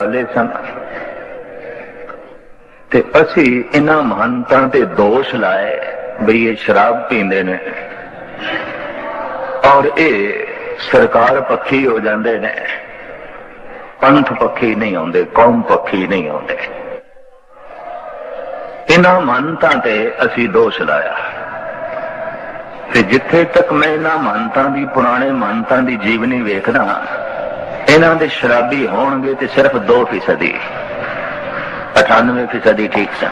ਵਾਲੇ ਸਨ। ਤੇ ਅਸੀਂ ਇਹਨਾਂ ਮਹੰਤਾਂ ਤੇ ਦੋਸ਼ ਲਾਏ ਵੀ ਇਹ ਸ਼ਰਾਬ ਪੀਂਦੇ ਨੇ। ਔਰ ਇਹ ਸਰਕਾਰ ਪੱਖੀ ਹੋ ਜਾਂਦੇ ਨੇ। ਪੰਥ ਪੱਖੀ ਨਹੀਂ ਆਉਂਦੇ, ਕੌਮ ਪੱਖੀ ਨਹੀਂ ਆਉਂਦੇ। ਇਹਨਾਂ ਮਹੰਤਾਂ ਤੇ ਅਸੀਂ ਦੋਸ਼ ਲਾਇਆ। ਤੇ ਜਿੱਥੇ ਤੱਕ ਮੈਂ ਇਹਨਾਂ ਮਹੰਤਾਂ ਦੀ, ਪੁਰਾਣੇ ਮਹੰਤਾਂ ਦੀ ਜੀਵਨੀ ਵੇਖਦਾ ਇਹਨਾਂ ਦੇ ਸ਼ਰਾਬੀ ਹੋਣਗੇ ਤੇ ਸਿਰਫ 2% ਹੀ 98% ਠੀਕ ਸਨ।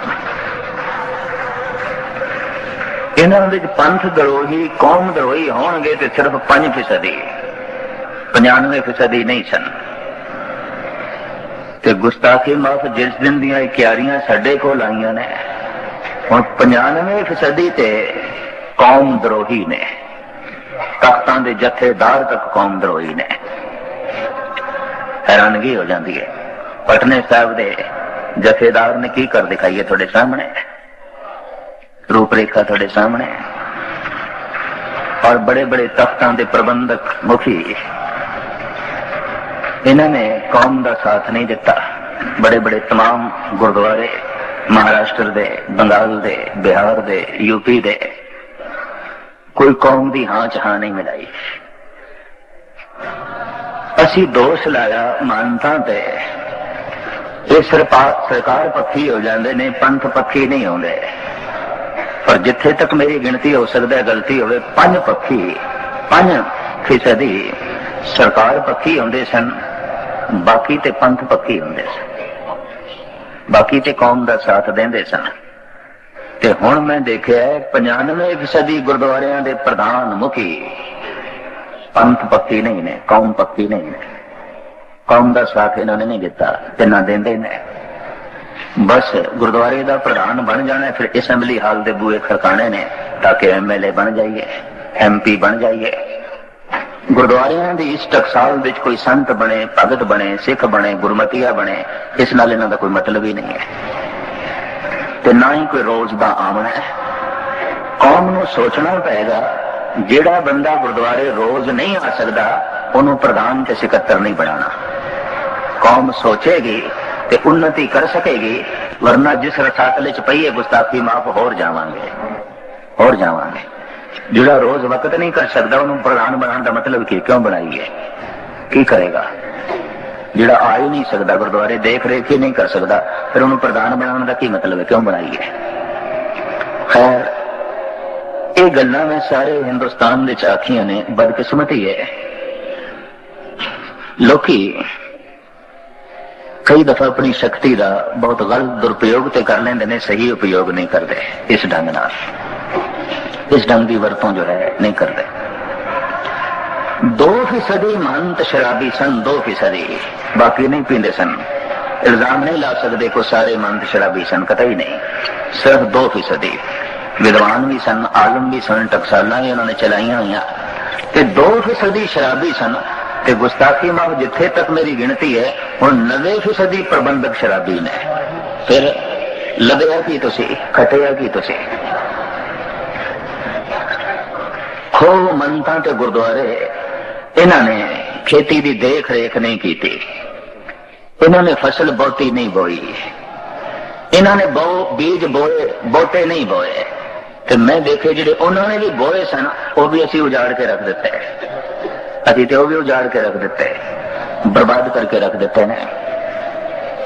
ਇਹਨਾਂ ਦੇ ਪੰਥ ਦਰੋਹੀ, ਕੌਮ ਦਰੋਹੀ ਹੋਣਗੇ ਤੇ ਸਿਰਫ 5% ਹੀ 95% ਹੀ ਨਹੀਂ ਸਨ। ਤੇ ਗੁਸਤਾਖੀ ਮਾਫ ਜਿਸ ਦਿਨ ਦੀਆਂ ਇਹ ਕਿਆਰੀਆਂ ਸਾਡੇ ਕੋਲ ਆਈਆਂ ਨੇ, ਹੁਣ 95% ਤੇ ਕੌਮ ਦਰੋਹੀ ਨੇ। ਤਖਤਾਂ ਦੇ ਜਥੇਦਾਰ ਤੱਕ ਕੌਮ ਦਰੋਹੀ ਨੇ। ਹੈਰਾਨਗੀ ਹੋ ਜਾਂਦੀ ਹੈ ਪਟਨੇ ਸਾਹਿਬ ਦੇ ਜਥੇਦਾਰ ਨੇ ਕੀ ਕਰ ਦਿਖਾਈ ਹੈ ਤੁਹਾਡੇ ਸਾਹਮਣੇ ਰੂਪਰੇਖਾ ਤੁਹਾਡੇ ਸਾਹਮਣੇ ਹੈ। ਔਰ ਬੜੇ ਬੜੇ ਤਖਤਾਂ ਦੇ ਪ੍ਰਬੰਧਕ ਮੁਖੀ ਇਹਨਾਂ ਨੇ ਕੌਮ ਦਾ ਸਾਥ ਨਹੀਂ ਦਿੱਤਾ ਬੜੇ ਬੜੇ तमाम ਗੁਰਦੁਆਰੇ ਮਹਾਰਾਸ਼ਟਰ ਦੇ ਬੰਗਾਲ ਦੇ ਬਿਹਾਰ ਦੇ ਯੂਪੀ ਦੇ ਕੋਈ ਕੌਮ ਦੀ ਹਾਂ ਚ ਹਾਂ ਨਹੀਂ ਮਿਲਾਈ ਅਸੀਂ ਦੋਸ਼ ਲਾਇਆ ਮਾਨਤਾ ਤੇ। ਇਹ ਸਰਕਾਰ ਪੱਖੀ ਹੋ ਜਾਂਦੇ ਨੇ, ਪੰਥ ਪੱਖੀ ਨਹੀਂ ਹੁੰਦੇ ਪਰ ਜਿੱਥੇ ਤੱਕ ਮੇਰੀ ਗਿਣਤੀ ਹੋ ਸਕਦਾ ਗਲਤੀ ਹੋਵੇ, ਪੰਜ ਪੱਖੀ, ਪੰਜ ਫੀਸਦੀ ਸਰਕਾਰ ਪੱਖੀ ਹੁੰਦੇ ਸਨ, ਬਾਕੀ ਤੇ ਪੰਥ ਪੱਖੀ ਹੁੰਦੇ ਸਨ। ਬਾਕੀ ਤੇ ਕੌਮ ਦਾ ਸਾਥ ਦਿੰਦੇ ਸਨ। ਤੇ ਹੁਣ ਮੈਂ ਦੇਖਿਆ ਹੈ 95% ਗੁਰਦੁਆਰਿਆਂ ਦੇ ਪ੍ਰਧਾਨ ਮੁਖੀ ਪੰਥ ਪੱਕੀ ਨਹੀਂ ਨੇ, ਕੌਮ ਪੱਕੀ ਨਹੀਂ ਨੇ। ਕੌਮ ਦਾ ਸਾਥ ਇਹਨਾਂ ਨੇ ਨਹੀਂ ਦਿੱਤਾ ਤੇ ਨਾ ਦਿੰਦੇ ਨੇ। ਬਸ ਗੁਰਦੁਆਰੇ ਦਾ ਪ੍ਰਧਾਨ ਬਣ ਜਾਣਾ, ਫਿਰ ਅਸੈਂਬਲੀ ਹਾਲ ਦੇ ਬੂਏ ਖੜਕਾਣੇ ਨੇ, ਤਾਂ ਕਿ ਐਮਐਲਏ ਬਣ ਜਾਈਏ ਐਮਪੀ ਬਣ ਜਾਈਏ। ਗੁਰਦੁਆਰਿਆਂ ਦੀ ਇਸ ਟਕਸਾਲ ਵਿੱਚ ਕੋਈ ਸੰਤ ਬਣੇ, ਭਗਤ ਬਣੇ, ਸਿੱਖ ਬਣੇ, ਗੁਰਮਤੀਆ ਬਣੇ, ਇਸ ਨਾਲ ਇਹਨਾਂ ਦਾ ਕੋਈ ਮਤਲਬ ਹੀ ਨਹੀਂ ਹੈ। ਤੇ ਨਾ ਹੀ ਕੋਈ ਰੋਜ਼ ਦਾ ਆਮਣਾ ਹੈ। ਕੌਮ ਨੂੰ ਸੋਚਣਾ ਪਏਗਾ ਜਿਹੜਾ ਬੰਦਾ ਗੁਰਦੁਆਰੇ ਰੋਜ਼ ਨਹੀਂ ਆ ਸਕਦਾ, ਉਹਨੂੰ ਪ੍ਰਧਾਨ ਤੇ ਸਕੱਤਰ ਨਹੀਂ ਬਣਾਉਣਾ। ਕੌਮ ਸੋਚੇਗੀ ਤੇ ਉન્નਤੀ ਕਰ ਸਕੇਗੀ, ਵਰਨਾ ਜਿਸ ਰਸਾਤਲੇ ਚ ਪਈਏ ਗੁਸਤਾਖੀ ਮਾਫ ਹੋਰ ਜਾਵਾਂਗੇ। ਹੋਰ ਜਾਵਾਂਗੇ। ਜਿਹੜਾ ਰੋਜ਼ ਵਕਤ ਨਹੀਂ ਕਰ ਸਕਦਾ, ਉਹਨੂੰ ਪ੍ਰਧਾਨ ਬਣਾਉਣ ਦਾ ਮਤਲਬ ਕੀ? ਕਿਉਂ ਬਣਾਈਏ? ਕੀ ਕਰੇਗਾ? ਜਿਹੜਾ ਆ ਹੀ ਨਹੀਂ ਸਕਦਾ, ਗੁਰਦੁਆਰੇ ਦੇਖ ਰੇਖ ਹੀ ਨਹੀਂ ਕਰ ਸਕਦਾ, ਫਿਰ ਉਹਨੂੰ ਪ੍ਰਧਾਨ ਬਣਾਉਣ ਦਾ ਕੀ ਮਤਲਬ ਹੈ? ਕਿਉਂ ਬਣਾਈਏ? ਖੈਰ ਇਹ ਗੱਲਾਂ ਮੈਂ ਸਾਰੇ ਹਿੰਦੁਸਤਾਨ ਵਿੱਚ ਆਖੀਆਂ ਨੇ, ਬਦਕਿਸਮਤੀ ਹੈ। ਲੋਕੀ ਕਈ ਦਫਾ ਆਪਣੀ ਸ਼ਕਤੀ ਦਾ ਬਹੁਤ ਗਲਤ ਦੁਰਪਯੋਗ ਤੇ ਕਰ ਲੈਂਦੇ ਨੇ, ਸਹੀ ਉਪਯੋਗ ਨਹੀਂ ਕਰਦੇ ਇਸ ਢੰਗ ਨਾਲ। ਇਸ ਢੰਗ ਦੀ ਵਰਤੋਂ ਜੋ ਹੈ, ਨਹੀਂ ਕਰਦੇ। 2% ਮਹੰਤ ਸ਼ਰਾਬੀ ਸਨ 2% ਬਾਕੀ ਨਹੀਂ ਪੀਂਦੇ ਸਨ। ਇਲਜ਼ਾਮ ਨਹੀਂ ਲਾ ਸਕਦੇ ਕੋ ਸਾਰੇ ਮਹੰਤ ਸ਼ਰਾਬੀ ਸਨ, ਕਤਈ ਨਹੀਂ। ਸਿਰਫ 2% ਵਿਦਵਾਨ ਵੀ ਸਨ, ਆਲਮ ਵੀ ਸਨ, ਟਕਸਾਲਾਂ ਵੀ ਉਹਨਾਂ ਨੇ ਚਲਾਈਆਂ ਹੋਈਆਂ। ਤੇ 2% ਸ਼ਰਾਬੀ ਸਨ ਤੇ ਗੁਸਤਾਖੀ ਮਾਫ ਜਿੱਥੇ ਤੱਕ ਮੇਰੀ ਗਿਣਤੀ ਹੈ, ਹੁਣ 90% ਪ੍ਰਬੰਧਕ ਸ਼ਰਾਬੀ ਨੇ। ਫਿਰ ਲੱਭਿਆ ਕੀ ਤੁਸੀਂ? ਖਟਿਆ ਕੀ ਤੁਸੀਂ? ਖੋ ਮੰਤਾਂ ਤੇ ਗੁਰਦੁਆਰੇ, ਇਹਨਾਂ ਨੇ ਖੇਤੀ ਦੀ ਦੇਖ ਰੇਖ ਨਹੀਂ ਕੀਤੀ। ਇਹਨਾਂ ਨੇ ਫਸਲ ਬਹੁਤੀ ਨਹੀਂ ਬੋਈ। ਇਹਨਾਂ ਨੇ ਬਹੁ ਬੀਜ ਬੋਏ ਬੋਟੇ ਨਹੀਂ ਬੋਏ। ਤੇ ਮੈਂ ਦੇਖੇ ਜਿਹੜੇ ਉਹਨਾਂ ਨੇ ਵੀ ਬੋਏ ਸਨ ਉਹ ਵੀ ਅਸੀਂ ਉਜਾੜ ਕੇ ਰੱਖ ਦਿੱਤੇ ਅਸੀਂ ਤੇ ਉਹ ਵੀ ਉਜਾੜ ਕੇ ਰੱਖ ਦਿੱਤੇ ਬਰਬਾਦ ਕਰਕੇ ਰੱਖ ਦਿੱਤੇ ਨੇ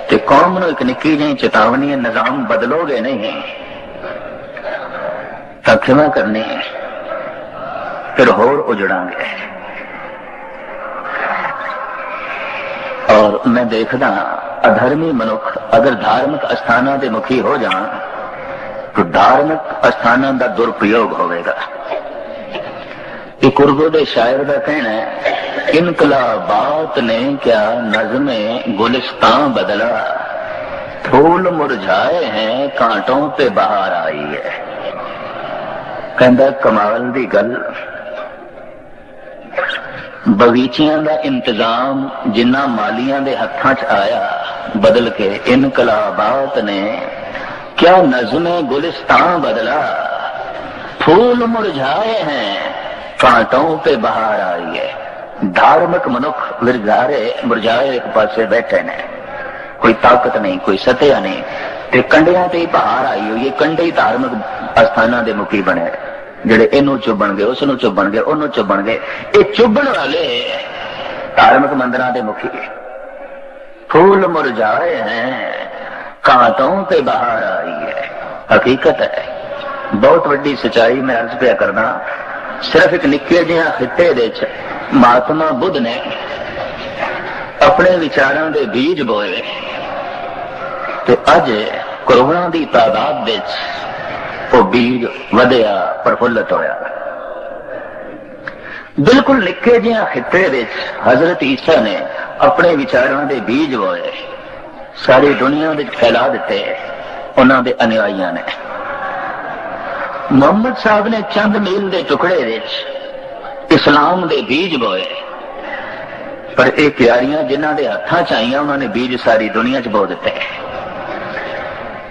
ਤੇ ਕੌਮ ਨੂੰ ਇੱਕ ਨਿੱਕੀ ਜਿਹੀ ਚੇਤਾਵਨੀ ਹੈ ਨਿਜ਼ਾਮ ਬਦਲੋਗੇ ਨਹੀਂ ਤਾਂ ਖਿਮਾ ਕਰਨੀ ਹੈ ਫਿਰ ਹੋਰ ਉਜੜਾਂਗੇ ਔਰ ਮੈਂ ਦੇਖਦਾ ਅਧਰਮੀ ਮਨੁੱਖ ਅਗਰ ਧਾਰਮਿਕ ਅਸਥਾਨਾਂ ਦੇ ਮੁਖੀ ਹੋ ਜਾਣ ਤਾਂ ਧਾਰਮਿਕ ਅਸਥਾਨਾਂ ਦਾ ਦੁਰਪਯੋਗ ਹੋਵੇਗਾ। ਇੱਕ ਉਰਦੂ ਦੇ ਸ਼ਾਇਰ ਦਾ ਕਹਿਣਾ ਹੈ, ਇਨਕਲਾਬਾਤ ਨੇ ਕਿਆ ਨਜ਼ਮੇ ਗੁਲਿਸਤਾਂ ਬਦਲਾ। ਫੂਲ ਮੁਰਝਾਏ हैं ਕਾਂਟੋਂ ਤੇ ਬਹਾਰ ਆਈ ਹੈ। ਕਹਿੰਦਾ ਕਮਾਲ ਦੀ ਗੱਲ। ਬਗੀਚਿਆਂ ਦਾ ਇੰਤਜ਼ਾਮ ਜਿੰਨਾ ਮਾਲੀਆਂ ਦੇ ਹੱਥਾਂ 'ਚ ਆਇਆ, ਬਦਲ ਕੇ ਇਨਕਲਾਬਾਤ ਨੇ ਕਿਆ ਨਜ਼ਮੇ ਗੁਲਿਸਤਾਂ ਬਦਲਾ ਫੂਲ ਮੁਰਝਾਏ हैं ਕਾਂਟੋਂ ਤੇ ਬਹਾਰ ਆਈ ਹੈ ਧਾਰਮਿਕ ਮਨੁੱਖ ਵਿਰਗਾਰੇ ਮੁਰਝਾਏ ਇੱਕ ਪਾਸੇ ਬੈਠੇ ਨੇ ਕੋਈ ਤਾਕਤ ਨਹੀਂ ਕੋਈ ਸਤਿਆ ਨਹੀਂ ਤੇ ਕੰਡਿਆਂ ਤੇ ਹੀ ਬਹਾਰ ਆਈ ਹੋਈ ਹੈ ਕੰਡੇ ਹੀ ਧਾਰਮਿਕ ਅਸਥਾਨਾਂ ਦੇ ਮੁਖੀ ਬਣੇ ਜਿਹੜੇ ਇਹਨੂੰ ਚੁੱਭਣਗੇ ਉਸ ਨੂੰ ਚੁੱਭਣਗੇ ਉਹਨੂੰ ਚੁੱਭਣਗੇ ਇਹ ਚੁੱਭਣ ਵਾਲੇ ਧਾਰਮਿਕ ਮੰਦਰਾਂ ਦੇ ਮੁਖੀ ਫੂਲ ਮੁਰਝਾਏ ਹੈ ਕਾਂਟੋਂ ਤੇ ਬਾਹਰ ਆਈ ਹੈ। ਹਕੀਕਤ ਹੈ, ਬਹੁਤ ਵੱਡੀ ਸਚਾਈ ਮੈਂ ਅਰਜ਼ ਪਿਆ ਕਰਦਾ, ਸਿਰਫ ਇੱਕ ਨਿੱਕੇ ਜਿਹਾ ਖਿੱਤੇ ਦੇ ਵਿੱਚ ਮਹਾਤਮਾ ਬੁੱਧ ਨੇ ਆਪਣੇ ਵਿਚਾਰਾਂ ਦੇ ਬੀਜ ਬੋਏ। ਤੇ ਅੱਜ ਕਰੋੜਾਂ ਦੀ ਤਾਦਾਦ ਵਿੱਚ ਉਹ ਬੀਜ ਵਧਿਆ, ਪ੍ਰਫੁੱਲਤ ਹੋਇਆ। ਬਿਲਕੁਲ ਨਿੱਕੇ ਜਿਹਾ ਖਿੱਤੇ ਵਿੱਚ ਹਜ਼ਰਤ ਈਸਾ ਨੇ ਆਪਣੇ ਵਿਚਾਰਾਂ ਦੇ ਬੀਜ ਬੋਏ। ਸਾਰੀ ਦੁਨੀਆ ਵਿੱਚ ਫੈਲਾ ਦਿੱਤੇ ਉਹਨਾਂ ਦੇ ਅਨੁਯਾਈਆਂ ਨੇ। ਮੁਹੰਮਦ ਸਾਹਿਬ ਨੇ ਚੰਦ ਮੀਲ ਦੇ ਟੁਕੜੇ ਵਿੱਚ ਇਸਲਾਮ ਦੇ ਬੀਜ ਬੋਏ। ਪਰ ਇਹ ਪਿਆਰੀਆਂ ਜਿਨ੍ਹਾਂ ਦੇ ਹੱਥਾਂ ਚ ਆਈਆਂ, ਉਹਨਾਂ ਨੇ ਬੀਜ ਸਾਰੀ ਦੁਨੀਆ 'ਚ ਬੋ ਦਿੱਤੇ।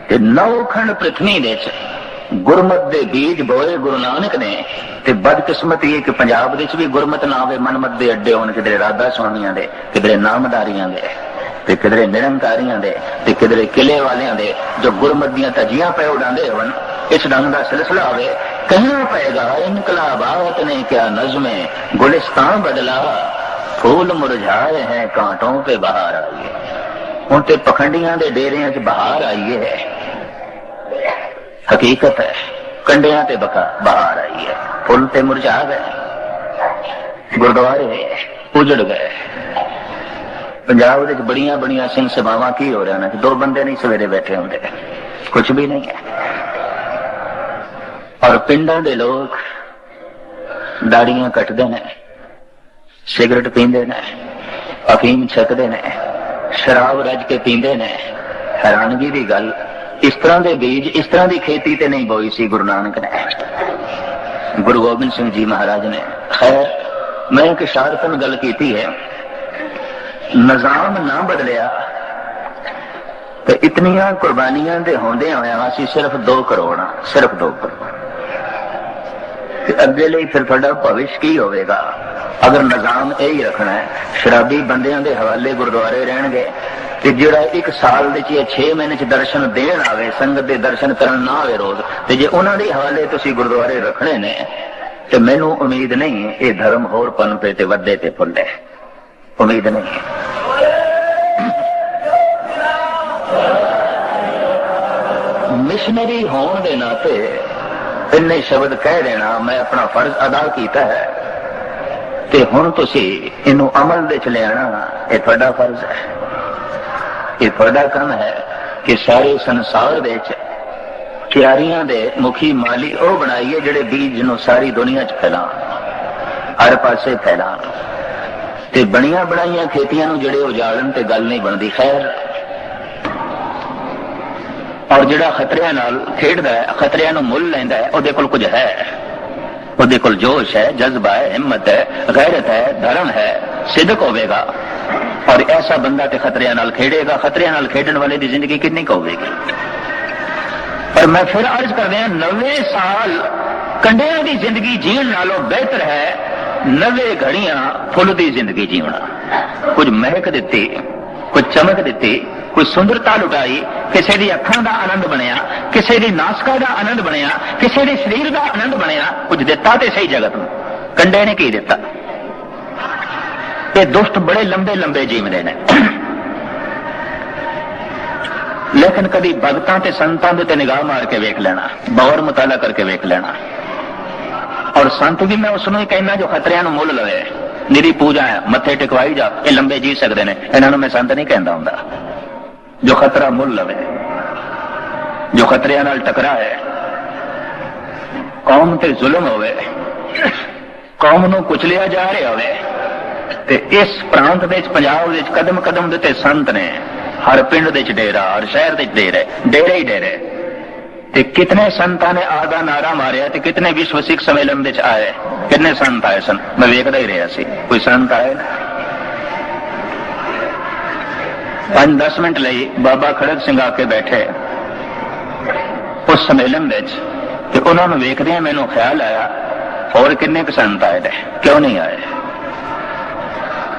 ਤੇ ਨੌਖੰਡ ਪ੍ਰਥਵੀ ਦੇ ਚ ਗੁਰਮਤ ਦੇ ਬੀਜ ਬੋਏ ਗੁਰੂ ਨਾਨਕ ਨੇ। ਤੇ ਬਦਕਿਸਮਤੀ ਇਹ ਕਿ ਪੰਜਾਬ ਵਿੱਚ ਵੀ ਗੁਰਮਤ ਨਾ ਹੋਵੇ ਮਨਮਤ ਦੇ ਅੱਡੇ ਹੋਣ ਕਿਧਰੇ ਰਾਧਾ ਸੁਆਮੀਆਂ ਦੇ, ਕਿਧਰੇ ਨਾਮਦਾਰੀਆਂ ਦੇ। ਤੇ ਕਿਧਰੇ ਨਿਰੰਕਾਰੀਆਂ ਦੇ ਤੇ ਕਿਧਰੇ ਕਿਲੇ ਵਾਲਿਆਂ ਦੇ ਜੋ ਗੁਰਮਤ ਦੀਆਂ ਤਜੀਆਂ ਪੈ ਉਡਾਉਂਦੇ ਹੋਣ, ਇਸ ਢੰਗ ਦਾ ਸਿਲਸਿਲਾ ਹੋਵੇ, ਕਹਿਣਾ ਪਏਗਾ ਇਨਕਲਾਬਾਤ ਨੇ ਕਿਆ ਨਜ਼ਮੇ, ਗੁਲਿਸਤਾਨ ਬਦਲਾ, ਫੂਲ ਮੁਰਝਾਏ ਹੈ ਕਾਂਟੋਂ ਤੇ ਬਾਹਰ ਆਈਏ। ਹੁਣ ਤੇ ਪਖੰਡੀਆਂ ਦੇ ਡੇਰਿਆਂ 'ਚ ਬਾਹਰ ਆਈਏ। ਹਕੀਕਤ ਹੈ, ਕੰਡਿਆਂ ਤੇ ਬਕਾ ਬਾਹਰ ਆਈ ਹੈ ਫੁੱਲ ਤੇ ਮੁਰਝਾ ਗਏ, ਗੁਰਦੁਆਰੇ ਉਜੜ ਗਏ। ਪੰਜਾਬ ਵਿੱਚ ਬੜੀਆਂ ਬੜੀਆਂ ਸਿੰਘ ਸਭਾਵਾਂ ਕੀ ਹੋ ਰਿਹਾ ਨੇ ਦੋ ਬੰਦੇ ਨਹੀਂ ਸਵੇਰੇ ਬੈਠੇ ਹੁੰਦੇ ਕੁਝ ਵੀ ਨਹੀਂ ਹੈ ਔਰ ਪਿੰਡਾਂ ਦੇ ਲੋਕ ਦਾੜੀਆਂ ਕੱਟਦੇ ਨੇ ਸਿਗਰਟ ਪੀਂਦੇ ਨੇ ਅਫੀਮ ਛਕਦੇ ਨੇ ਸ਼ਰਾਬ ਰੱਜ ਕੇ ਪੀਂਦੇ ਨੇ ਹੈਰਾਨਗੀ ਦੀ ਗੱਲ ਇਸ ਤਰ੍ਹਾਂ ਦੇ ਬੀਜ ਇਸ ਤਰ੍ਹਾਂ ਦੀ ਖੇਤੀ ਤੇ ਨਹੀਂ ਬੋਈ ਸੀ ਗੁਰੂ ਨਾਨਕ ਨੇ ਗੁਰੂ ਗੋਬਿੰਦ ਸਿੰਘ ਜੀ ਮਹਾਰਾਜ ਨੇ ਖੈਰ ਮੈਂ ਇੱਕ ਸ਼ਾਰਤਨ ਗੱਲ ਕੀਤੀ ਹੈ ਨਿਜ਼ਾਮ ਨਾ ਬਦਲਿਆ। ਤੇ ਇਤਨੀਆਂ ਕੁਰਬਾਨੀਆਂ ਦੇ ਹੁੰਦੇ ਹੋਇਆ ਅਸੀਂ ਸਿਰਫ 2 ਕਰੋੜ ਹਾਂ ਸਿਰਫ 2 ਕਰੋੜ। ਤੇ ਅੱਗੇ ਲਈ ਫਿਰ ਤੁਹਾਡਾ ਭਵਿਸ਼ ਕੀ ਹੋਵੇਗਾ? ਅਗਰ ਨਿਜ਼ਾਮ ਇਹ ਹੀ ਰੱਖਣਾ ਹੈ, ਸ਼ਰਾਬੀ ਬੰਦਿਆਂ ਦੇ ਹਵਾਲੇ ਗੁਰਦੁਆਰੇ ਰਹਿਣਗੇ, ਤੇ ਜਿਹੜਾ ਇੱਕ ਸਾਲ ਦੇ ਚ 6 ਮਹੀਨੇ ਚ ਦਰਸ਼ਨ ਦੇਣ ਆਵੇ, ਸੰਗਤ ਦੇ ਦਰਸ਼ਨ ਕਰਨ ਨਾ ਆਵੇ ਰੋਜ਼, ਤੇ ਜੇ ਉਹਨਾਂ ਦੇ ਹਵਾਲੇ ਤੁਸੀਂ ਗੁਰਦੁਆਰੇ ਰੱਖਣੇ ਨੇ, ਤੇ ਮੈਨੂੰ ਉਮੀਦ ਨਹੀਂ, ਇਹ ਧਰਮ ਹੋਰ ਪਨਪੇ ਤੇ ਵੱਧੇ ਤੇ ਫੁੱਲੇ ਉਮੀਦ ਨਹੀਂ ਮਿਸ਼ਨਰੀ ਹੋਣ ਦੇ ਨਾਤੇ ਇੰਨੇ ਸ਼ਬਦ ਕਹਿ ਦੇਣਾ, ਮੈਂ ਆਪਣਾ ਫਰਜ਼ ਅਦਾ ਕੀਤਾ ਹੈ। ਤੇ ਹੁਣ ਤੁਸੀਂ ਇਹਨੂੰ ਅਮਲ ਵਿੱਚ ਲਿਆਣਾ ਇਹ ਤੁਹਾਡਾ ਫਰਜ਼ ਹੈ। ਇਹ ਤੁਹਾਡਾ ਕੰਮ ਹੈ ਕਿ ਸਾਰੇ ਸੰਸਾਰ ਵਿੱਚ ਕਿਆਰੀਆਂ ਦੇ ਮੁਖੀ ਮਾਲੀ ਉਹ ਬਣਾਈਏ ਜਿਹੜੇ ਬੀਜ ਨੂੰ ਸਾਰੀ ਦੁਨੀਆ 'ਚ ਫੈਲਾਣ ਹਰ ਪਾਸੇ ਫੈਲਾਣ ਤੇ ਬਣੀਆਂ ਬਣਾਈਆਂ ਖੇਤੀਆਂ ਨੂੰ ਜਿਹੜੇ ਉਜਾੜਨ ਤੇ ਗੱਲ ਨਹੀਂ ਬਣਦੀ, ਖੈਰ। ਔਰ ਜਿਹੜਾ ਖਤਰਿਆਂ ਨਾਲ ਖੇਡਦਾ ਹੈ, ਖਤਰਿਆਂ ਨੂੰ ਮੁੱਲ ਲੈਂਦਾ ਹੈ, ਉਹਦੇ ਕੋਲ ਕੁਝ ਹੈ। ਉਹਦੇ ਕੋਲ ਜੋਸ਼ ਹੈ, ਜਜ਼ਬਾ ਹੈ, ਹਿੰਮਤ ਹੈ, ਗੈਰਤ ਹੈ, ਧਰਮ ਹੈ ਸਿੱਧਕ ਹੋਵੇਗਾ। ਔਰ ਐਸਾ ਬੰਦਾ ਤੇ ਖਤਰਿਆਂ ਨਾਲ ਖੇਡੇਗਾ, ਖਤਰਿਆਂ ਨਾਲ ਖੇਡਣ ਵਾਲੇ ਦੀ ਜ਼ਿੰਦਗੀ ਕਿੰਨੀ ਕੁ ਹੋਵੇਗੀ? ਪਰ ਮੈਂ ਫਿਰ ਅਰਜ਼ ਕਰ ਰਿਹਾ 90 ਸਾਲ ਕੰਡਿਆਂ ਦੀ ਜ਼ਿੰਦਗੀ ਜੀਣ ਨਾਲੋਂ ਬਿਹਤਰ ਹੈ 90 ਘੜੀਆਂ ਫੁੱਲ ਦੀ ਜ਼ਿੰਦਗੀ ਜੀਵਣਾ ਕੁਝ ਮਹਿਕ ਦਿੱਤੀ, ਕੁਝ ਚਮਕ ਦਿੱਤੀ ਕੋਈ ਸੁੰਦਰਤਾ ਲੁਟਾਈ, ਕਿਸੇ ਦੀ ਅੱਖਾਂ ਦਾ ਆਨੰਦ ਬਣਿਆ, ਕਿਸੇ ਦੀ ਨਾਸਕਾ ਦਾ ਆਨੰਦ ਬਣਿਆ, ਕਿਸੇ ਦੇ ਸਰੀਰ ਦਾ ਆਨੰਦ ਬਣਿਆ, ਕੁਝ ਦਿੱਤਾ ਤੇ ਸਹੀ ਜਗਤ ਨੂੰ। ਕੰਡੇ ਨੇ ਕੀ ਦਿੱਤਾ? ਇਹ ਦੁਸ਼ਟ ਬੜੇ ਲੰਬੇ ਲੰਬੇ ਜੀਵਦੇ ਨੇ। ਲੇਕਿਨ ਕਦੀ ਭਗਤਾਂ ਤੇ ਸੰਤਾਂ ਦੇ ਤੇ ਨਿਗਾਹ ਮਾਰ ਕੇ ਵੇਖ ਲੈਣਾ ਬੌਰ ਮਤਾਲਾ ਕਰਕੇ ਵੇਖ ਲੈਣਾ। ਔਰ ਸੰਤ ਵੀ ਮੈਂ ਉਸ ਨੂੰ ਹੀ ਕਹਿੰਦਾ ਜੋ ਖਤਰਿਆਂ ਨੂੰ ਮੁੱਲ ਲਵੇ। ਨਿਰੀ ਪੂਜਾ ਹੈ, ਮੱਥੇ ਟਿਕਵਾਈ ਜਾ, ਇਹ ਲੰਬੇ ਜੀ ਸਕਦੇ ਨੇ। ਇਹਨਾਂ ਨੂੰ ਮੈਂ ਸੰਤ ਨਹੀਂ ਕਹਿੰਦਾ ਹੁੰਦਾ। ਜੋ ਖਤਰਾ ਮੁੱਲ ਲਵੇ, ਜੋ ਖਤਰਿਆਂ ਨਾਲ ਟਕਰਾ ਹੈ, ਕੌਮ ਤੇ ਜ਼ੁਲਮ ਹੋਵੇ, ਕੌਮ ਨੂੰ ਕੁਚਲਿਆ ਜਾ ਰਿਹਾ ਹੋਵੇ, ਤੇ ਇਸ ਪ੍ਰਾਂਤ ਵਿੱਚ, ਪੰਜਾਬ ਵਿੱਚ ਕਦਮ ਕਦਮ ਦੇ ਤੇ ਸੰਤ ਨੇ। ਹਰ ਪਿੰਡ ਦੇ ਵਿੱਚ ਡੇਰਾ, ਹਰ ਸ਼ਹਿਰ ਦੇ ਵਿੱਚ ਡੇਰੇ ਡੇਰੇ ਹੀ ਡੇਰੇ। ਤੇ ਕਿਤਨੇ ਸੰਤਾਂ ਨੇ ਆਦਾ ਨਾਰਾ ਮਾਰਿਆ ਤੇ ਕਿਤਨੇ ਵਿਸ਼ਵ ਸਿੱਖ ਸੰਮੇਲਨ ਵਿੱਚ ਆਏ? ਕਿੰਨੇ ਸੰਤ ਆਏ ਸਨ? ਮੈਂ ਵੇਖਦਾ ਹੀ ਰਿਹਾ ਸੀ। ਕੋਈ ਸੰਤ ਆਏ 5-10 ਮਿੰਟ ਲਈ ਬਾਬਾ ਖੜਕ ਸਿੰਘ ਆ ਕੇ ਬੈਠੇ। ਉਸ ਸੰਮੇਲਨ ਵਿੱਚ ਤੇ ਉਹਨਾਂ ਨੂੰ ਵੇਖਦੇ ਮੈਨੂੰ ਖਿਆਲ ਆਇਆ, ਹੋਰ ਕਿੰਨੇ ਕੁ ਸੰਤ ਆਏ ਨੇ? ਕਿਉਂ ਨਹੀਂ ਆਏ?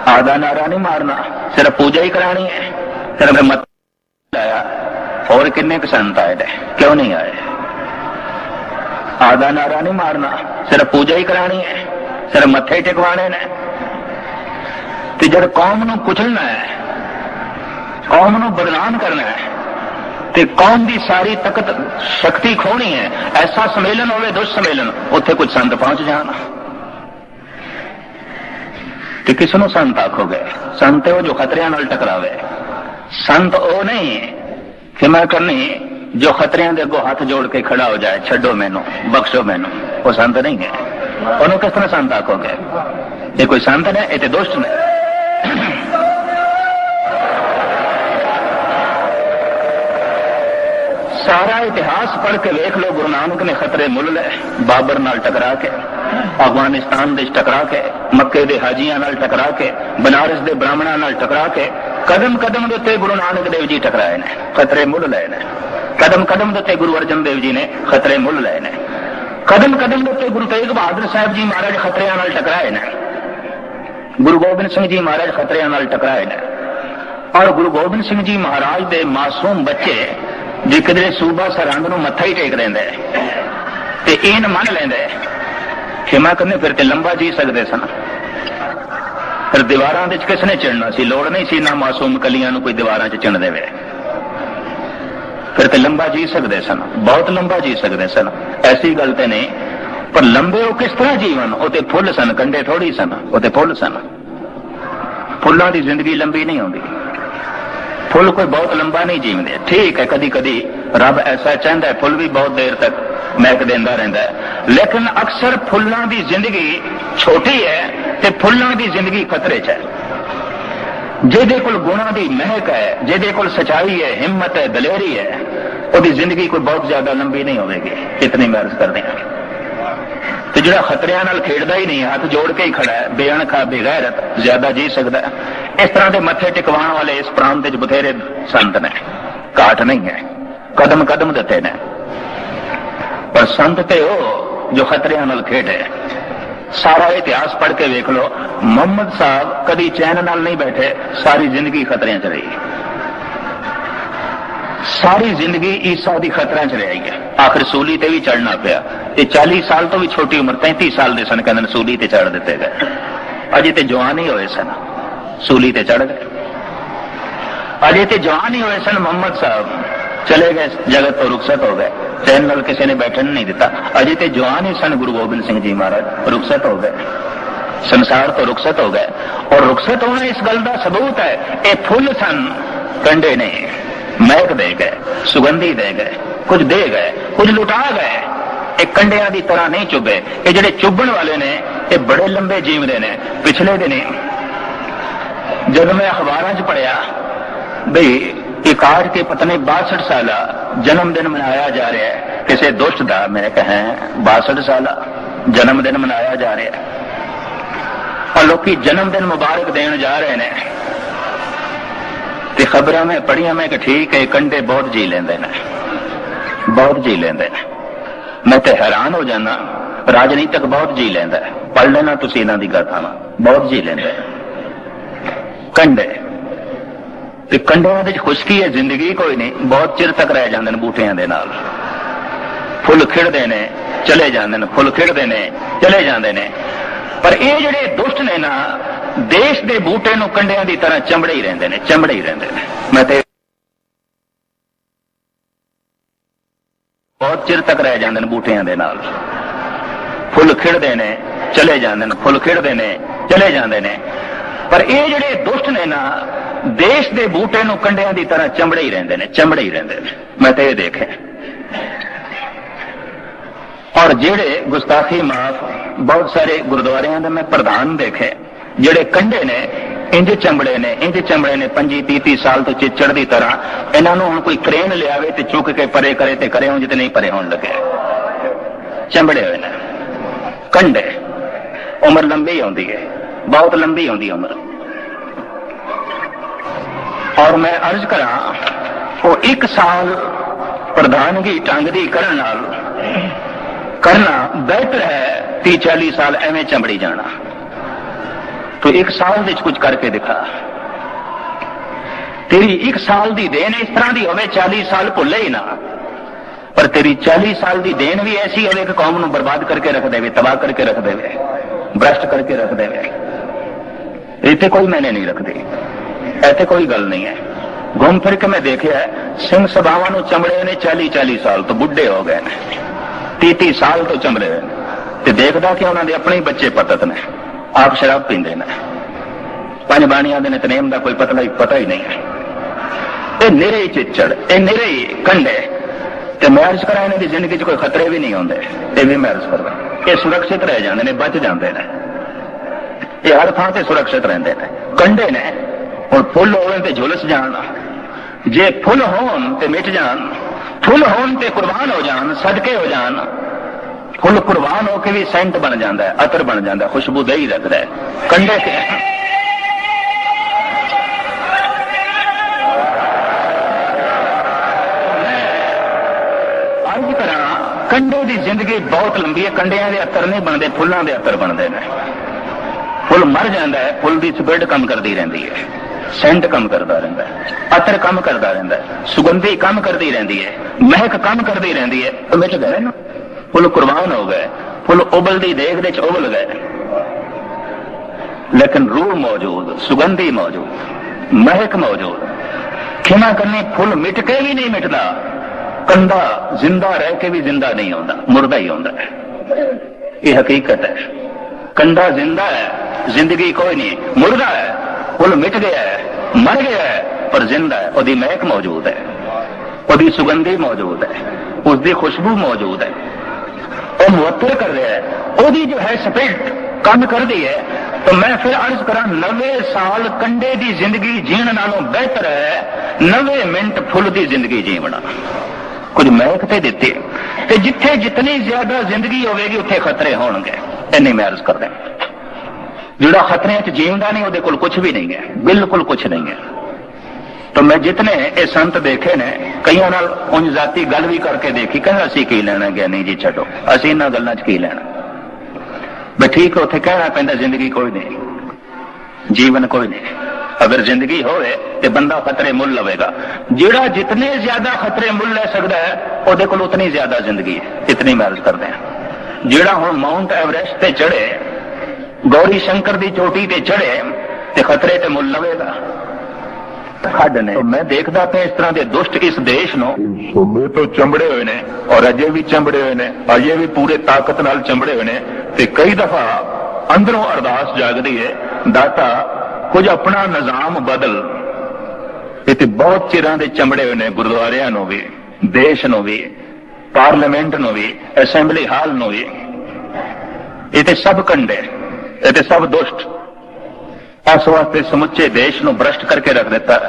ਆਦਾ ਨਾਰਾ ਨਹੀਂ ਮਾਰਨਾ, ਸਿਰਫ ਪੂਜਾ ਹੀ ਕਰਾਣੀ ਹੈ। ਸਿਰਫ ਮਤ ਆਇਆ। ਹੋਰ ਕਿੰਨੇ ਕੁ ਸੰਤ ਆਏ ਨੇ? ਕਿਉਂ ਨਹੀਂ ਆਏ? ਆਦਾ ਨਾਰਾ ਨਹੀਂ ਮਾਰਨਾ। ਸਿਰਫ ਪੂਜਾ ਹੀ ਕਰਾਣੀ ਹੈ। ਸਿਰਫ ਮੱਥੇ ਹੀ ਟਿਕਵਾਣੇ ਨੇ। ਤੇ ਜਦ ਕੌਮ ਨੂੰ ਕੁਚਲਣਾ ਹੈ, ਕੌਮ ਨੂੰ ਬਦਨਾਮ ਕਰਨਾ ਹੈ, ਤੇ ਕੌਮ ਦੀ ਸਾਰੀ ਤਾਕਤ ਸ਼ਕਤੀ ਖੋਣੀ ਹੈ, ਐਸਾ ਸੰਮੇਲਨ ਹੋਵੇ ਦੁਸ਼ ਸੰਮੇਲਨ ਉੱਥੇ ਕੁਝ ਸੰਤ ਪਹੁੰਚ ਜਾਣ। ਤੇ ਕਿਸ ਨੂੰ ਸੰਤ ਆਖੋਗੇ? ਸੰਤ ਉਹ ਜੋ ਖਤਰਿਆਂ ਨਾਲ ਟਕਰਾਵੇ। ਸੰਤ ਉਹ ਨਹੀਂ ਕਿ ਮੈਂ ਕਰਨੀ ਜੋ ਖਤਰਿਆਂ ਦੇ ਅੱਗੋਂ ਹੱਥ ਜੋੜ ਕੇ ਖੜਾ ਹੋ ਜਾਏ ਛੱਡੋ ਮੈਨੂੰ ਬਖਸ਼ੋ ਮੈਨੂੰ ਉਹ ਸੰਤ ਨਹੀਂ ਹੈ ਉਹਨੂੰ ਕਿਸ ਤਰ੍ਹਾਂ ਸੰਤ ਆਖੋਗੇ ਇਹ ਕੋਈ ਸੰਤ ਨੇ ਇਹ ਤੇ ਦੁਸ਼ਟ ਨੇ ਸਾਰਾ ਇਤਿਹਾਸ ਪੜ੍ਹ ਕੇ ਵੇਖ ਲਓ ਗੁਰੂ ਨਾਨਕ ਨੇ ਖਤਰੇ ਮੁੱਲ ਲਏ ਬਾਬਰ ਨਾਲ ਟਕਰਾ ਕੇ ਅਫਗਾਨਿਸਤਾਨ ਦੇ ਟਕਰਾ ਕੇ ਮੱਕੇ ਦੇ ਹਾਜੀਆਂ ਨਾਲ ਟਕਰਾ ਕੇ ਬਨਾਰਸ ਦੇ ਬ੍ਰਾਹਮਣਾਂ ਨਾਲ ਟਕਰਾ ਕੇ ਕਦਮ ਕਦਮ ਦੇ ਉੱਤੇ ਗੁਰੂ ਨਾਨਕ ਦੇਵ ਜੀ ਟਕਰਾਏ ਨੇ, ਖਤਰੇ ਮੁੱਲ ਲਏ ਨੇ। ਕਦਮ ਕਦਮ ਦੇ ਉੱਤੇ ਗੁਰੂ ਅਰਜਨ ਦੇਵ ਜੀ ਨੇ ਖਤਰੇ ਮੁੱਲ ਲਏ ਨੇ। ਕਦਮ ਕਦਮ ਦੇ ਉੱਤੇ ਗੁਰੂ ਤੇਗ ਬਹਾਦਰ ਸਾਹਿਬ ਜੀ ਮਹਾਰਾਜ ਖਤਰਿਆਂ ਨਾਲ ਟਕਰਾਏ ਨੇ। ਗੁਰੂ ਗੋਬਿੰਦ ਸਿੰਘ ਜੀ ਮਹਾਰਾਜ ਖਤਰਿਆਂ ਨਾਲ ਟਕਰਾਏ ਨੇ। ਔਰ ਗੁਰੂ ਗੋਬਿੰਦ ਸਿੰਘ ਜੀ ਮਹਾਰਾਜ ਦੇ ਮਾਸੂਮ ਬੱਚੇ ਜੇ ਕਿਧਰੇ ਸੂਬਾ ਸਰਹੰਦ ਨੂੰ ਮੱਥਾ ਹੀ ਟੇਕ ਦਿੰਦੇ ਤੇ ਇਹਨ ਮੰਨ ਲੈਂਦੇ ਮੈਂ ਕਹਿੰਦੇ ਫਿਰ ਤੇ ਲੰਬਾ ਜੀ ਸਕਦੇ ਸਨ। ਫਿਰ ਦੀਵਾਰਾਂ ਵਿੱਚ ਕਿਸ ਨੇ ਚੜਨਾ ਸੀ? ਲੋੜ ਨਹੀਂ ਸੀ ਨਾ ਮਾਸੂਮ ਕਲੀਆਂ ਨੂੰ ਕੋਈ ਦੀਵਾਰਾਂ 'ਚ ਚਿਣ ਦੇਵੇ ਫਿਰ ਤੇ ਲੰਬਾ ਜੀ ਸਕਦੇ ਸਨ, ਬਹੁਤ ਲੰਬਾ ਜੀ ਸਕਦੇ ਸਨ। ਐਸੀ ਗੱਲ ਤੇ ਨਹੀਂ, ਪਰ ਲੰਬੇ ਉਹ ਕਿਸ ਤਰ੍ਹਾਂ ਜੀਵਨ? ਉਹ ਤੇ ਫੁੱਲ ਸਨ ਕੰਡੇ ਥੋੜੀ ਸਨ, ਉਹ ਤੇ ਫੁੱਲ ਸਨ। ਫੁੱਲਾਂ ਦੀ ਜ਼ਿੰਦਗੀ ਲੰਬੀ ਨਹੀਂ ਹੁੰਦੀ। ਫੁੱਲ ਕੋਈ ਬਹੁਤ ਲੰਬਾ ਨਹੀਂ ਜੀਵਦੇ। ਠੀਕ ਹੈ ਕਦੀ ਕਦੀ ਰੱਬ ਐਸਾ ਚਾਹੁੰਦਾ ਫੁੱਲ ਵੀ ਬਹੁਤ ਦੇਰ ਤੱਕ ਮਹਿਕ ਦਿੰਦਾ ਰਹਿੰਦਾ ਹੈ। ਲੇਕਿਨ ਅਕਸਰ ਫੁੱਲਾਂ ਦੀ ਜ਼ਿੰਦਗੀ ਛੋਟੀ ਹੈ ਤੇ ਫੁੱਲਾਂ ਦੀ ਜ਼ਿੰਦਗੀ ਖਤਰੇ 'ਚ ਹੈ। ਜਿਹਦੇ ਕੋਲ ਗੁਣਾਂ ਦੀ ਮਹਿਕ ਹੈ, ਜਿਹਦੇ ਕੋਲ ਸਚਾਈ ਹੈ, ਹਿੰਮਤ ਹੈ, ਦਲੇਰੀ ਹੈ, ਉਹਦੀ ਜ਼ਿੰਦਗੀ ਕੋਈ ਬਹੁਤ ਜ਼ਿਆਦਾ ਲੰਬੀ ਨਹੀਂ ਹੋਵੇਗੀ, ਇਤਨੀ ਮੈਂ ਅਰਜ਼ ਕਰਦੇ ਹਾਂ। ਤੇ ਜਿਹੜਾ ਖਤਰਿਆਂ ਨਾਲ ਖੇਡਦਾ ਹੀ ਨਹੀਂ, ਹੱਥ ਜੋੜ ਕੇ ਹੀ ਖੜਾ ਹੈ, ਬੇਅਣਖਾ, ਬੇਗੈਰਤ, ਜ਼ਿਆਦਾ ਜੀ ਸਕਦਾ ਇਸ ਤਰ੍ਹਾਂ ਦੇ ਮੱਥੇ ਟਿਕਵਾਉਣ ਵਾਲੇ ਇਸ ਪ੍ਰਾਂਤ ਵਿੱਚ ਬਥੇਰੇ ਸੰਤ ਨੇ। ਘਾਟ ਨਹੀਂ ਹੈ ਕਦਮ ਕਦਮ ਦਿੱਤੇ ਨੇ। ਪਰ ਸੰਤ ਤੇ ਉਹ ਜੋ ਖਤਰਿਆਂ ਨਾਲ ਖੇਡੇ ਸਾਰਾ ਇਤਿਹਾਸ ਪੜ੍ਹ ਕੇ ਵੇਖ ਲਓ। ਮੁਹੰਮਦ ਸਾਹਿਬ ਕਦੀ ਚੈਨ ਨਾਲ ਨਹੀਂ ਬੈਠੇ, ਸਾਰੀ ਜ਼ਿੰਦਗੀ ਖਤਰਿਆਂ 'ਚ ਰਹੀ। ਸਾਰੀ ਜ਼ਿੰਦਗੀ ਈਸਾ ਦੀ ਖਤਰਿਆਂ 'ਚ ਰਹੀ ਹੈ ਆਖਰ ਸੂਲੀ ਤੇ ਵੀ ਚੜਨਾ ਪਿਆ। ਤੇ 40 ਸਾਲ ਤੋਂ ਵੀ ਛੋਟੀ ਉਮਰ 33 ਸਾਲ ਦੇ ਸਨ ਕਹਿੰਦੇ ਸੂਲੀ ਤੇ ਚੜ ਦਿੱਤੇ ਗਏ। ਅਜੇ ਤੇ ਜਵਾਨ ਹੀ ਹੋਏ ਸਨ। ਸੂਲੀ ਤੇ ਚੜ ਗਏ। ਅਜੇ ਤੇ ਜਵਾਨ ਹੀ ਹੋਏ ਸਨ ਮੁਹੰਮਦ ਸਾਹਿਬ। ਚਲੇ ਗਏ, ਜਗਤ ਤੋਂ ਰੁਖਸਤ ਹੋ ਗਏ। ਚੈਨ ਨਾਲ ਕਿਸੇ ਨੇ ਬੈਠਣ ਨਹੀਂ ਦਿੱਤਾ। ਅਜੇ ਤੇ ਜਵਾਨ ਹੀ ਸਨ ਗੁਰੂ ਗੋਬਿੰਦ ਸਿੰਘ ਜੀ ਮਹਾਰਾਜ। ਰੁਖਸਤ ਹੋ ਗਏ। ਸੰਸਾਰ ਤੋਂ ਰੁਖਸਤ ਹੋ ਗਏ। ਔਰ ਰੁਖਸਤ ਹੋਣਾ ਇਸ ਗੱਲ ਦਾ ਸਬੂਤ ਹੈ, ਇਹ ਫੁੱਲ ਸਨ। ਕੰਡੇ ਨੇ ਮਹਿਕ ਦੇ ਗਏ, ਸੁਗੰਧੀ ਦੇ ਗਏ, ਕੁਝ ਦੇ ਗਏ, ਕੁਝ ਲੁਟਾ ਗਏ। ਇਹ ਕੰਡਿਆਂ ਦੀ ਤਰ੍ਹਾਂ ਨਹੀਂ ਚੁੱਭੇ। ਇਹ ਜਿਹੜੇ ਚੁੱਭਣ ਵਾਲੇ ਨੇ, ਇਹ ਬੜੇ ਲੰਬੇ ਜੀਵਦੇ ਨੇ। ਪਿਛਲੇ ਦਿਨੇ ਜਦ ਮੈਂ ਅਖਬਾਰਾਂ 'ਚ ਪੜਿਆ ਬਈ ਇੱਕ ਕੇ ਪਤਨੇ 62 ਸਾਲਾ ਜਨਮ ਦਿਨ ਮਨਾਇਆ ਜਾ ਰਿਹਾ ਹੈ। ਕਿਸੇ ਦੁਸ਼ਟ ਦਾ ਮੈਂ ਕਹਾਂ 62 ਸਾਲਾ ਜਨਮ ਦਿਨ ਮਨਾਇਆ ਜਾ ਰਿਹਾ ਹੈ। ਔਰ ਲੋਕੀ ਜਨਮ ਦਿਨ ਮੁਬਾਰਕ ਦੇਣ ਜਾ ਰਹੇ ਨੇ। ਤੇ ਖਬਰਾਂ ਮੈਂ ਪੜੀਆਂ ਮੈਂ ਕਿ ਠੀਕ ਹੈ ਕੰਡੇ ਬਹੁਤ ਜੀ ਲੈਂਦੇ ਨੇ। ਬਹੁਤ ਜੀ ਲੈਂਦੇ ਨੇ। ਮੈਂ ਤੇ ਹੈਰਾਨ ਹੋ ਜਾਂਦਾ, ਰਾਜਨੀਤਿਕ ਬਹੁਤ ਜੀ ਲੈਂਦਾ ਪੜ ਲੈਣਾ ਤੁਸੀਂ ਇਹਨਾਂ ਦੀ ਗਾਥਾਵਾਂ ਬਹੁਤ ਜੀ ਲੈਂਦਾ ਕੰਡੇ ਤੇ ਕੰਢਿਆਂ ਵਿੱਚ ਖੁਸ਼ਕੀ ਹੈ, ਜ਼ਿੰਦਗੀ ਕੋਈ ਨਹੀਂ, ਬਹੁਤ ਚਿਰ ਤੱਕ ਰਹਿ ਜਾਂਦੇ ਨੇ ਬੂਟਿਆਂ ਦੇ ਨਾਲ। ਫੁੱਲ ਖਿੜਦੇ ਨੇ, ਚਲੇ ਜਾਂਦੇ ਨੇ, ਫੁੱਲ ਖਿੜਦੇ ਨੇ, ਚਲੇ ਜਾਂਦੇ ਨੇ। ਪਰ ਇਹ ਜਿਹੜੇ ਦੁਸ਼ਟ ਨੇ ਨਾ, ਦੇਸ਼ ਦੇ ਬੂਟੇ ਨੂੰ ਕੰਡਿਆਂ ਦੀ ਤਰ੍ਹਾਂ ਚਮੜੇ ਹੀ ਰਹਿੰਦੇ ਨੇ ਚਮੜੇ ਹੀ ਰਹਿੰਦੇ ਨੇ। ਮੈਂ ਤੇ ਬਹੁਤ ਚਿਰ ਤੱਕ ਰਹਿ ਜਾਂਦੇ ਨੇ ਬੂਟਿਆਂ ਦੇ ਨਾਲ। ਫੁੱਲ ਖਿੜਦੇ ਨੇ, ਚਲੇ ਜਾਂਦੇ ਨੇ, ਫੁੱਲ ਖਿੜਦੇ ਨੇ, ਚਲੇ ਜਾਂਦੇ ਨੇ। ਪਰ ਇਹ ਜਿਹੜੇ ਦੁਸ਼ਟ ਨੇ ਨਾ ਦੇਸ਼ ਦੇ ਬੂਟੇ ਨੂੰ ਕੰਡਿਆਂ ਦੀ ਤਰ੍ਹਾਂ ਚਮੜੇ ਹੀ ਰਹਿੰਦੇ ਨੇ ਚਮੜੇ ਹੀ ਰਹਿੰਦੇ ਨੇ। ਮੈਂ ਤੇ ਇਹ ਦੇਖਿਆ। ਔਰ ਜਿਹੜੇ ਗੁਸਤਾਖੀ ਮਾਫ ਬਹੁਤ ਸਾਰੇ ਗੁਰਦੁਆਰਿਆਂ ਦੇ ਮੈਂ ਪ੍ਰਧਾਨ ਦੇਖੇ, ਜਿਹੜੇ ਕੰਡੇ ਨੇ, ਇੰਜ ਚੰਬੜੇ ਨੇ, ਇੰਜ ਚੰਬੜੇ ਨੇ 25 30 ਸਾਲ ਤੋਂ ਚਿੱਚੜ ਦੀ ਤਰ੍ਹਾਂ, ਇਹਨਾਂ ਨੂੰ ਹੁਣ ਕੋਈ ਕ੍ਰੇਨ ਲਿਆਵੇ ਤੇ ਚੁੱਕ ਕੇ ਪਰੇ ਕਰੇ ਤੇ ਕਰੇ, ਉਂਝ ਤੇ ਨਹੀਂ ਪਰੇ ਹੋਣ ਲੱਗੇ। ਚੰਬੜੇ ਹੋਏ ਨੇ। ਕੰਡੇ। ਉਮਰ ਲੰਬੀ ਆਉਂਦੀ ਹੈ, ਬਹੁਤ ਲੰਬੀ ਆਉਂਦੀ ਉਮਰ। ਔਰ ਮੈਂ ਅਰਜ਼ ਕਰਾਂ, ਉਹ ਇੱਕ ਸਾਲ ਪ੍ਰਧਾਨਗੀ ਟੰਗ ਦੀ ਕਰਨ ਨਾਲ ਕਰਨਾ ਬਿਹਤਰ ਹੈ 30 40 ਸਾਲ ਐਵੇਂ ਚੰਬੜੀ ਜਾਣਾ। ਤੂੰ ਇੱਕ ਸਾਲ ਵਿੱਚ ਕੁਝ ਕਰਕੇ ਦਿਖਾ। ਤੇਰੀ 1 ਸਾਲ ਦੀ ਦੇਣ ਇਸ ਤਰ੍ਹਾਂ ਦੀ ਹੋਵੇ 40 ਸਾਲ ਭੁੱਲੇ ਹੀ ਨਾ। ਪਰ ਤੇਰੀ 40 ਸਾਲ ਦੀ ਦੇਣ ਵੀ ਐਸੀ ਹੋਵੇ ਕਿ ਕੌਮ ਨੂੰ ਬਰਬਾਦ ਕਰਕੇ ਰੱਖ ਦੇਵੇ, ਤਬਾਹ ਕਰਕੇ ਰੱਖ ਦੇਵੇ, ਭ੍ਰਸ਼ਟ ਕਰਕੇ ਰੱਖ ਦੇਵੇ। ਇੱਥੇ ਕੋਈ ਮੈਨੇ ਨਹੀਂ ਰੱਖਦੇ। ਇੱਥੇ ਕੋਈ ਗੱਲ ਨਹੀਂ ਹੈ। ਘੁੰਮ ਫਿਰ ਕੇ ਮੈਂ ਦੇਖਿਆ ਸਿੰਘ ਸਭਾਵਾਂ ਨੂੰ ਚਮੜੇ ਨੇ 40 40 ਸਾਲ ਤੋਂ, ਬੁੱਢੇ ਹੋ ਗਏ ਨੇ। 30 30 ਸਾਲ ਤੋਂ ਚਮੜੇ ਨੇ। ਤੇ ਦੇਖਦਾ ਕਿ ਉਹਨਾਂ ਦੇ ਆਪਣੇ ਬੱਚੇ ਪਤਤ ਨੇ, ਆਪ ਸ਼ਰਾਬ ਪੀਂਦੇ ਨੇ। ਪੰਜ ਬਾਣੀਆਂ ਦੇ ਨਿਤਨੇਮ ਦਾ ਕੋਈ ਪਤਾ ਪਤਾ ਹੀ ਨਹੀਂ ਹੈ। ਇਹ ਨਿਰੇ ਚਿੱਚੜ, ਇਹ ਨਿਰੇ ਹੀ ਕੰਡੇ ਤੇ ਮੈਰਿਜ ਕਰਾਂ ਇਹਨਾਂ ਦੀ ਜ਼ਿੰਦਗੀ 'ਚ ਕੋਈ ਖਤਰੇ ਵੀ ਨਹੀਂ ਹੁੰਦੇ, ਇਹ ਵੀ ਮੈਰਿਜ ਕਰਵਾ ਇਹ ਸੁਰੱਖਿਅਤ ਰਹਿ ਜਾਂਦੇ ਨੇ, ਬਚ ਜਾਂਦੇ ਨੇ। ਇਹ ਹਰ ਥਾਂ ਤੇ ਸੁਰੱਖਿਅਤ ਰਹਿੰਦੇ ਨੇ। ਕੰਡੇ ਨੇ ਹੁਣ ਫੁੱਲ ਹੋਣ ਤੇ ਝੁਲਸ ਜਾਣ, ਜੇ ਫੁੱਲ ਹੋਣ ਤੇ ਮਿਟ ਜਾਣ, ਫੁੱਲ ਹੋਣ ਤੇ ਕੁਰਬਾਨ ਹੋ ਜਾਣ, ਸਦਕੇ ਹੋ ਜਾਣ, ਫੁੱਲ ਕੁਰਬਾਨ ਹੋ ਕੇ ਵੀ ਸੈਂਟ ਬਣ ਜਾਂਦਾ ਹੈ, ਅਤਰ ਬਣ ਜਾਂਦਾ ਹੈ ਖੁਸ਼ਬੂਦਈ ਰੱਖਦਾ ਹੈ, ਕੰਡੇ ਤੇ। ਅੱਜ ਕਰਾਂ, ਕੰਡੇ ਦੀ ਜ਼ਿੰਦਗੀ ਬਹੁਤ ਲੰਬੀ ਹੈ, ਕੰਡਿਆਂ ਦੇ ਅਤਰ ਨਹੀਂ ਬਣਦੇ, ਫੁੱਲਾਂ ਦੇ ਅਤਰ ਬਣਦੇ ਨੇ। ਫੁੱਲ ਮਰ ਜਾਂਦਾ ਹੈ, ਫੁੱਲ ਦੀ ਸਪਿਰਟ ਕੰਮ ਕਰਦੀ ਰਹਿੰਦੀ ਹੈ। ਸੈਂਟ ਕੰਮ ਕਰਦਾ ਰਹਿੰਦਾ ਹੈ ਅਤਰ ਕੰਮ ਕਰਦਾ ਰਹਿੰਦਾ ਹੈ, ਸੁਗੰਧੀ ਕੰਮ ਕਰਦੀ ਰਹਿੰਦੀ ਹੈ, ਮਹਿਕ ਕੰਮ ਕਰਦੀ ਰਹਿੰਦੀ ਹੈ ਮਿਟ ਗਏ ਨਾ ਫੁੱਲ ਕੁਰਬਾਨ ਹੋ ਗਏ ਫੁੱਲ ਉਬਲਦੀ ਦੇਖ ਦੇ ਚ ਉਬਲ ਗਏ। ਲੇਕਿਨ ਰੂਹ ਮੌਜੂਦ, ਸੁਗੰਧੀ ਮੌਜੂਦ, ਮਹਿਕ ਮੌਜੂਦ। ਖਿਮਾ ਕਰਨੀ ਫੁੱਲ ਮਿਟ ਕੇ ਵੀ ਨਹੀਂ ਮਿਟਦਾ, ਕੰਦਾ ਜ਼ਿੰਦਾ ਰਹਿ ਕੇ ਵੀ ਜ਼ਿੰਦਾ ਨਹੀਂ ਹੁੰਦਾ ਮੁਰਦਾ ਹੀ ਹੁੰਦਾ ਇਹ ਹਕੀਕਤ ਹੈ। ਕੰਡਾ ਜ਼ਿੰਦਾ ਹੈ, ਜ਼ਿੰਦਗੀ ਕੋਈ ਨਹੀਂ ਮੁਰਦਾ ਹੈ। ਫੁੱਲ ਮਿਟ ਗਿਆ ਹੈ, ਮਰ ਗਿਆ ਹੈ, ਪਰ ਜ਼ਿੰਦਾ ਹੈ, ਉਹਦੀ ਮਹਿਕ ਮੌਜੂਦ ਹੈ। ਉਹਦੀ ਸੁਗੰਧੀ ਮੌਜੂਦ ਹੈ ਉਸ ਖੁਸ਼ਬੂ ਮੌਜੂਦ ਹੈ। ਉਹ ਮੁਅੱਤਰ ਕਰ ਰਿਹਾ ਹੈ, ਉਹਦੀ ਜੋ ਹੈ ਸਪਿਰਟ ਕੰਮ ਕਰਦੀ ਹੈ, ਤਾਂ ਮੈਂ ਫਿਰ ਅਰਜ਼ ਕਰਾਂ 90 ਸਾਲ ਕੰਡੇ ਦੀ ਜ਼ਿੰਦਗੀ ਜੀਣ ਨਾਲੋਂ ਬਿਹਤਰ ਹੈ 90 ਮਿੰਟ ਫੁੱਲ ਦੀ ਜ਼ਿੰਦਗੀ ਜੀਵਣਾ। ਕੁਝ ਮਹਿਕ ਤੇ ਦਿੱਤੀ, ਤੇ ਜਿੱਥੇ ਜਿਤਨੀ ਜ਼ਿਆਦਾ ਜ਼ਿੰਦਗੀ ਹੋਵੇਗੀ, ਉੱਥੇ ਖਤਰੇ ਹੋਣਗੇ। ਇੰਨੀ ਮੈਂ ਅਰਜ਼ ਕਰਦਾ ਜਿਹੜਾ ਖਤਰੇ 'ਚ ਜੀਵਦਾ ਨਹੀਂ, ਉਹਦੇ ਕੋਲ ਕੁਝ ਵੀ ਨਹੀਂ ਹੈ। ਬਿਲਕੁਲ ਕੁਝ ਨਹੀਂ ਹੈ। ਤਾਂ ਮੈਂ ਜਿਤਨੇ ਇਹ ਸੰਤ ਦੇਖੇ ਨੇ, ਕਈਆਂ ਨਾਲ ਉਂਝ ਜ਼ਾਤੀ ਗੱਲ ਵੀ ਕਰਕੇ ਦੇਖੀ, ਕਹਿੰਦਾ, ਅਸੀਂ ਕੀ ਲੈਣਾ ਗਿਆਨੀ ਜੀ, ਛੱਡੋ। ਅਸੀਂ ਇਹਨਾਂ ਗੱਲਾਂ 'ਚ ਕੀ ਲੈਣਾ? ਬਈ ਠੀਕ ਉੱਥੇ ਕਹਿਣਾ ਪੈਂਦਾ, ਜ਼ਿੰਦਗੀ ਕੋਈ ਨਹੀਂ। ਜੀਵਨ ਕੋਈ ਨਹੀਂ। ਅਗਰ ਜ਼ਿੰਦਗੀ ਹੋਵੇ ਤੇ ਬੰਦਾ ਖਤਰੇ ਮੁੱਲ ਲਵੇਗਾ। ਜਿਹੜਾ ਜਿਤਨੇ ਜ਼ਿਆਦਾ ਖਤਰੇ ਮੁੱਲ ਲੈ ਸਕਦਾ ਹੈ, ਉਹਦੇ ਕੋਲ ਉਤਨੀ ਜ਼ਿਆਦਾ ਜ਼ਿੰਦਗੀ ਹੈ। ਇਤਨੀ ਮੈਂ ਅਰਜ਼ ਕਰਦੇ ਹਾਂ। ਜਿਹੜਾ ਹੁਣ ਮਾਉਂਟ ਐਵਰੈਸਟ ਤੇ ਚੜੇ ਗੌਰੀ ਸ਼ੰਕਰ ਦੀ ਚੋਟੀ ਤੇ ਚੜੇ ਤੇ ਖਤਰੇ ਤੇ ਮੁੱਲ ਲਵੇਗਾ ਹੱਡ ਨੇ। ਮੈਂ ਦੇਖਦਾ ਪਿਆ ਇਸ ਤਰ੍ਹਾਂ ਦੇ ਦੁਸ਼ਟ ਇਸ ਦੇਸ਼ ਨੂੰ। ਸੋਮੇ ਤੋਂ ਚੰਬੜੇ ਹੋਏ ਨੇ ਔਰ ਅਜੇ ਵੀ ਚੰਬੜੇ ਹੋਏ ਨੇ ਅਜੇ ਵੀ ਪੂਰੇ ਤਾਕਤ ਨਾਲ ਚੰਬੜੇ ਹੋਏ ਨੇ ਤੇ ਕਈ ਦਫਾ ਅੰਦਰੋਂ ਅਰਦਾਸ ਜਾਗਦੀ ਹੈ ਦਾਤਾ ਕੁਝ ਆਪਣਾ ਨਿਜ਼ਾਮ ਬਦਲ। ਇਹ ਤੇ ਬਹੁਤ ਚਿਰਾਂ ਦੇ ਚੰਬੜੇ ਹੋਏ ਨੇ ਗੁਰਦੁਆਰਿਆਂ ਨੂੰ ਵੀ ਦੇਸ਼ ਨੂੰ ਵੀ ਪਾਰਲੀਮੈਂਟ ਨੂੰ ਵੀ ਅਸੈਂਬਲੀ ਹਾਲ ਨੂੰ ਵੀ। ਇਹ ਤੇ ਸਭ ਕੰਡੇ। ਇਹ ਸਭ ਦੁਸ਼ਟ। ਇਸ ਵਾਸਤੇ ਸਮੁੱਚੇ ਦੇਸ਼ ਨੂੰ ਭ੍ਰਸ਼ਟ ਕਰਕੇ ਰੱਖ ਦਿੱਤਾ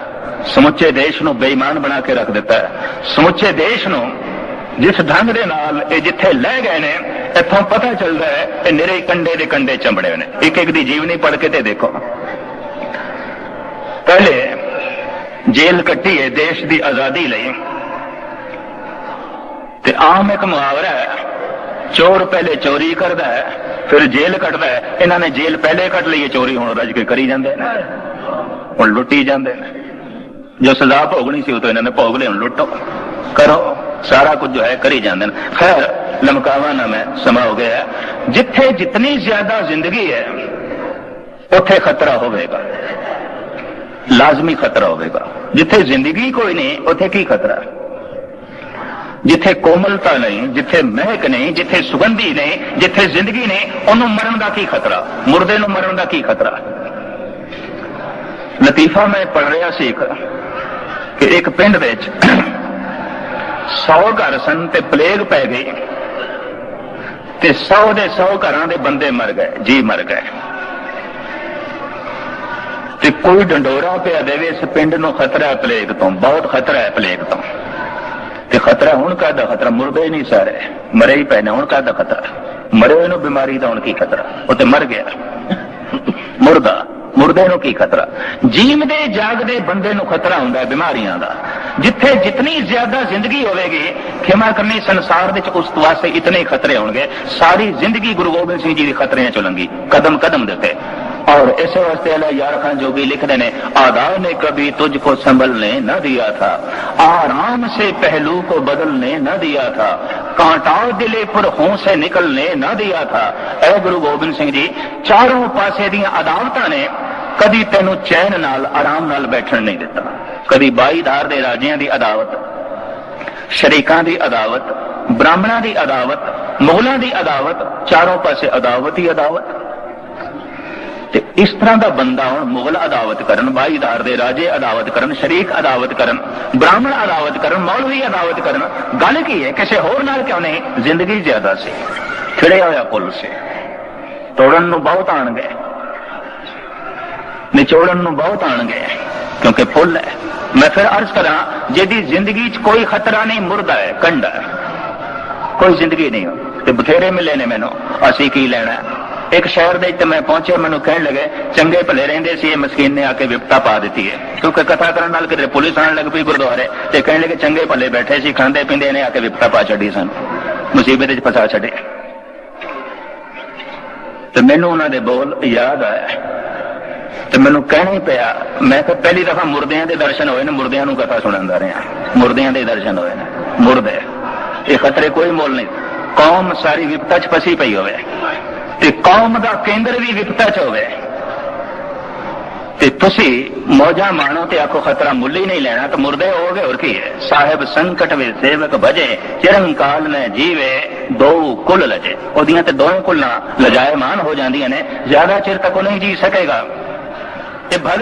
ਸਮੁੱਚੇ ਦੇਸ਼ ਨੂੰ ਬੇਈਮਾਨ ਬਣਾ ਕੇ ਰੱਖ ਦਿੱਤਾ ਸਮੁੱਚੇ ਦੇਸ਼ ਨੂੰ ਜਿਸ ਢੰਗ ਦੇ ਨਾਲ ਇਹ ਜਿੱਥੇ ਲੈ ਗਏ ਨੇ, ਇੱਥੋਂ ਪਤਾ ਚੱਲਦਾ ਹੈ, ਇਹ ਨਿਰੇ ਕੰਡੇ ਦੇ ਕੰਡੇ ਚੰਬੜੇ ਨੇ। ਇੱਕ ਇੱਕ ਦੀ ਜੀਵਨੀ ਪੜ੍ਹ ਕੇ ਤੇ ਦੇਖੋ। ਪਹਿਲੇ ਜੇਲ੍ਹ ਕੱਟੀ ਹੈ ਦੇਸ਼ ਦੀ ਆਜ਼ਾਦੀ ਲਈ। ਤੇ ਆਮ ਇੱਕ ਮੁਹਾਵਰਾ ਹੈ, ਚੋਰ ਪਹਿਲੇ ਚੋਰੀ ਕਰਦਾ ਹੈ ਫਿਰ ਜੇਲ੍ਹ ਕੱਟਦਾ ਇਹਨਾਂ ਨੇ ਜੇਲ੍ਹ ਪਹਿਲੇ ਕੱਟ ਲਈ ਚੋਰੀ ਹੁਣ ਰੱਜ ਕੇ ਕਰੀ ਜਾਂਦੇ ਨੇ। ਹੁਣ ਲੁੱਟੀ ਜਾਂਦੇ ਨੇ। ਜੋ ਸਜ਼ਾ ਭੋਗਣੀ ਸੀ, ਉਹ ਤਾਂ ਇਹਨਾਂ ਨੇ ਭੋਗ ਲਈ ਹੁਣ ਲੁੱਟੋ। ਕਰੋ। ਸਾਰਾ ਕੁਝ ਜੋ ਹੈ, ਕਰੀ ਜਾਂਦੇ ਨੇ। ਖੈਰ, ਲਮਕਾਵਾ ਨਾ ਮੈਂ ਸਮਾਂ ਹੋ ਗਿਆ। ਜਿੱਥੇ ਜਿਤਨੀ ਜ਼ਿਆਦਾ ਜ਼ਿੰਦਗੀ ਹੈ, ਉੱਥੇ ਖਤਰਾ ਹੋਵੇਗਾ। ਲਾਜ਼ਮੀ ਖਤਰਾ ਹੋਵੇਗਾ। ਜਿੱਥੇ ਜ਼ਿੰਦਗੀ ਕੋਈ ਨਹੀਂ, ਉੱਥੇ ਕੀ ਖਤਰਾ? ਹੈ ਜਿੱਥੇ ਕੋਮਲਤਾ ਨਹੀਂ, ਜਿੱਥੇ ਮਹਿਕ ਨਹੀਂ, ਜਿੱਥੇ ਸੁਗੰਧੀ ਨਹੀਂ, ਜਿੱਥੇ ਜ਼ਿੰਦਗੀ ਨਹੀਂ, ਉਹਨੂੰ ਮਰਨ ਦਾ ਕੀ ਖਤਰਾ? ਮੁਰਦੇ ਨੂੰ ਮਰਨ ਦਾ ਕੀ ਖਤਰਾ? ਲਤੀਫਾ ਮੈਂ ਪੜ ਰਿਹਾ ਸੀ ਇੱਕ, ਕਿ ਇੱਕ ਪਿੰਡ ਵਿੱਚ 100 ਘਰ ਸਨ ਤੇ ਪਲੇਗ ਪੈ ਗਈ ਤੇ 100 ਦੇ 100 ਘਰਾਂ ਦੇ ਬੰਦੇ ਮਰ ਗਏ, ਜੀ ਮਰ ਗਏ। ਤੇ ਕੋਈ ਡੰਡੋਰਾ ਪਿਆ ਦੇਵੇ ਇਸ ਪਿੰਡ ਨੂੰ ਖਤਰਾ ਹੈ ਪਲੇਗ ਤੋਂ, ਬਹੁਤ ਖਤਰਾ ਹੈ ਪਲੇਗ ਤੋਂ। ਤੇ ਖਤਰਾ ਹੁਣ ਕਾਹਦਾ? ਖਤਰਾ ਮੁਰਦੇ ਨਹੀਂ ਸਾਰੇ। ਮਰੇ ਹੀ ਪਏ ਹੁਣ ਕਾਹਦਾ ਖਤਰਾ? ਮਰੇ ਨੂੰ ਬਿਮਾਰੀ ਦਾ ਹੁਣ ਕੀ ਖਤਰਾ? ਉਹ ਤੇ ਮਰ ਗਿਆ। ਮੁਰਦਾ। ਮੁਰਦੇ ਨੂੰ ਕੀ ਖਤਰਾ? ਜੀਵਦੇ, ਜਾਗਦੇ ਬੰਦੇ ਨੂੰ ਖਤਰਾ ਹੁੰਦਾ ਹੈ ਬਿਮਾਰੀਆਂ ਦਾ। ਜਿੱਥੇ ਜਿਤਨੀ ਜ਼ਿਆਦਾ ਜ਼ਿੰਦਗੀ ਹੋਵੇਗੀ, ਖਿਮਾ ਕਰਨੀ ਸੰਸਾਰ ਵਿੱਚ ਉਸ ਵਾਸਤੇ ਇਤਨੇ ਖਤਰੇ ਹੋਣਗੇ। ਸਾਰੀ ਜ਼ਿੰਦਗੀ ਗੁਰੂ ਗੋਬਿੰਦ ਸਿੰਘ ਜੀ ਦੇ ਖਤਰਿਆਂ ਚੋਂ ਲੰਗੀ। ਕਦਮ ਕਦਮ ਦਿੱਤੇ और इस वास्ते अला यार खान जोगी लिखते ने आदा ने कभी तुझको संभलने न दिया था आराम से पहलू को बदलने न दिया था कांटा दिले पर हों से निकलने न दिया था ए गुरु गोबिंद सिंह जी ਚਾਰੋਂ ਪਾਸੇ ਦੀਆਂ ਅਦਾਵਤਾਂ ਨੇ ਕਦੀ ਤੈਨੂੰ ਚੈਨ ਨਾਲ ਆਰਾਮ ਨਾਲ ਬੈਠਣ ਨਹੀਂ ਦਿੱਤਾ ਕਦੀ ਬਾਈ ਧਾਰ ਦੇ ਰਾਜਿਆਂ ਦੀ ਅਦਾਵਤ ਸ਼ਰੀਕਾਂ ਦੀ ਅਦਾਵਤ ਬ੍ਰਾਹਮਣਾਂ ਦੀ ਅਦਾਵਤ ਮੁਗਲਾਂ ਦੀ ਅਦਾਵਤ ਚਾਰੋਂ ਪਾਸੇ ਅਦਾਵਤ ਹੀ ਅਦਾਵਤ ਤੇ ਇਸ ਤਰ੍ਹਾਂ ਦਾ ਬੰਦਾ ਹੁਣ ਮੁਗਲ ਅਦਾਵਤ ਕਰਨ, ਬਾਈਦਾਰ ਦੇ ਰਾਜੇ ਅਦਾਵਤ ਕਰਨ, ਸ਼ਰੀਕ ਅਦਾਵਤ ਕਰਨ, ਬ੍ਰਾਹਮਣ ਅਦਾਵਤ ਕਰਨ, ਮੌਲਵੀ ਅਦਾਵਤ ਕਰਨ, ਗੱਲ ਕੀ ਹੈ? ਕਿਸੇ ਹੋਰ ਨਾਲ ਕਿਉਂ ਨਹੀਂ? ਜ਼ਿੰਦਗੀ ਜ਼ਿਆਦਾ ਸੀ। ਖਿੜਿਆ ਹੋਇਆ ਪੁੱਲ ਸੀ। ਤੋੜਨ ਨੂੰ ਬਹੁਤ ਆਣਗੇ ਨਿਚੋੜਨ ਨੂੰ ਬਹੁਤ ਆਣਗੇ ਕਿਉਂਕਿ ਫੁੱਲ ਹੈ। ਮੈਂ ਫਿਰ ਅਰਜ਼ ਕਰਾਂ, ਜਿਹਦੀ ਜ਼ਿੰਦਗੀ 'ਚ ਕੋਈ ਖਤਰਾ ਨਹੀਂ, ਮੁਰਦਾ ਹੈ, ਕੰਡਾ ਕੋਈ ਜ਼ਿੰਦਗੀ ਨਹੀਂ। ਤੇ ਬਥੇਰੇ ਮਿਲੇ ਨੇ ਮੈਨੂੰ। ਅਸੀਂ ਕੀ ਲੈਣਾ ਇੱਕ ਸ਼ਹਿਰ ਦੇ ਵਿੱਚ ਮੈਂ ਪਹੁੰਚਿਆ, ਮੈਨੂੰ ਕਹਿਣ ਲੱਗੇ, ਚੰਗੇ ਭਲੇ ਰਹਿੰਦੇ ਸੀ, ਇਹ ਮਸਕੀਨ ਨੇ ਆ ਕੇ ਵਿਪਤਾ ਪਾ ਦਿੱਤੀ ਹੈ। ਕਿਉਂਕਿ ਕਥਾ ਕਰਨ ਨਾਲ ਕਿਤੇ ਪੁਲਿਸ ਆਣ ਲੱਗ ਪਈ ਗੁਰਦੁਆਰੇ ਤੇ ਕਹਿਣ ਲੱਗੇ, ਚੰਗੇ ਭਲੇ ਬੈਠੇ ਸੀ, ਖਾਂਦੇ ਪੀਂਦੇ ਨੇ, ਆ ਕੇ ਵਿਪਤਾ ਪਾ ਛੱਡੀ ਸਨ। ਮੁਸੀਬਤ ਵਿੱਚ ਫਸਾ ਛੱਡੇ। ਤੇ ਮੈਨੂੰ ਉਹਨਾਂ ਦੇ ਬੋਲ ਯਾਦ ਆਇਆ। ਤੇ ਮੈਨੂੰ ਕਹਿਣਾ ਹੀ ਪਿਆ, ਮੈਂ ਤਾਂ ਪਹਿਲੀ ਦਫਾ ਮੁਰਦਿਆਂ ਦੇ ਦਰਸ਼ਨ ਹੋਏ ਨੇ, ਮੁਰਦਿਆਂ ਨੂੰ ਕਥਾ ਸੁਣਾਉਂਦਾ ਰਿਹਾ। ਮੁਰਦਿਆਂ ਦੇ ਦਰਸ਼ਨ ਹੋਏ ਨੇ, ਮੁਰਦੇ। ਇਹ ਖਤਰੇ ਕੋਈ ਮੋਲ ਨਹੀਂ। ਕੌਮ ਸਾਰੀ ਵਿਪਤਾ 'ਚ ਫਸੀ ਪਈ ਹੋਵੇ। ਤੇ ਕੌਮ ਦਾ ਕੇਂਦਰ ਵੀ ਵਿਪਤਾ 'ਚ ਹੋਵੇ। ਤੇ ਤੁਸੀਂ ਮੌਜਾਂ ਮਾਣੋ ਤੇ ਆਖੋ ਖਤਰਾ ਮੁੱਲ ਹੀ ਨਹੀਂ ਲੈਣਾ, ਤਾਂ ਮੁਰਦੇ ਹੋਗੇ ਹੋਰ ਕੀ ਹੈ? ਸਾਹਿਬ ਸੰਕਟ ਵਿੱਚ ਸੇਵਕ ਭਜੇ, ਚਿਰੰਕਾਲ ਨੇ ਜੀਵੇ, ਦੋ ਕੁਲ ਲਜੇ। ਉਹਦੀਆਂ ਤੇ ਦੋਵੇਂ ਕੁੱਲਾਂ ਲਜਾਇਮਾਨ ਹੋ ਜਾਂਦੀਆਂ ਨੇ, ਜ਼ਿਆਦਾ ਚਿਰ ਤੱਕ ਉਹ ਨਹੀਂ ਜੀ ਸਕੇਗਾ। ਤੇ ਭਲੇ